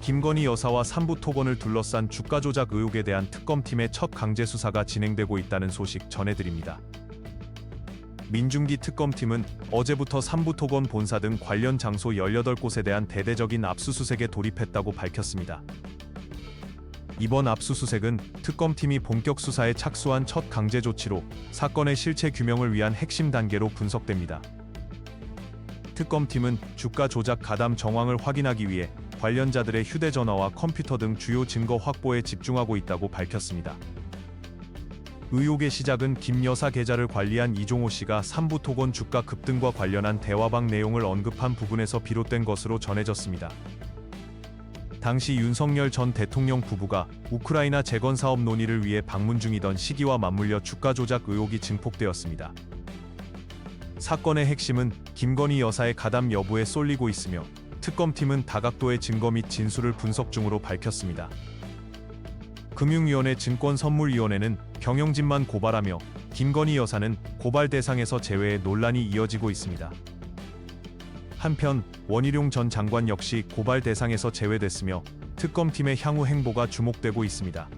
김건희 여사와 삼부 토건을 둘러싼 주가 조작 의혹에 대한 특검팀의 첫 강제 수사가 진행되고 있다는 소식 전해드립니다. 민중기 특검팀은 어제부터 삼부 토건 본사 등 관련 장소 18곳에 대한 대대적인 압수수색에 돌입했다고 밝혔습니다. 이번 압수수색은 특검팀이 본격 수사에 착수한 첫 강제 조치로 사건의 실체 규명을 위한 핵심 단계로 분석됩니다. 특검팀은 주가 조작 가담 정황을 확인하기 위해 관련자들의 휴대전화와 컴퓨터 등 주요 증거 확보에 집중하고 있다고 밝혔습니다. 의혹의 시작은 김 여사 계좌를 관리한 이종호 씨가 삼부 토건 주가 급등과 관련한 대화방 내용을 언급한 부분에서 비롯된 것으로 전해졌습니다. 당시 윤석열 전 대통령 부부가 우크라이나 재건 사업 논의를 위해 방문 중이던 시기와 맞물려 주가 조작 의혹이 증폭되었습니다. 사건의 핵심은 김건희 여사의 가담 여부에 쏠리고 있으며 특검팀은 다각도의 증거 및 진술을 분석 중으로 밝혔습니다. 금융위원회 증권선물위원회는 경영진만 고발하며 김건희 여사는 고발 대상에서 제외해 논란이 이어지고 있습니다. 한편 원희룡 전 장관 역시 고발 대상에서 제외됐으며 특검팀의 향후 행보가 주목되고 있습니다.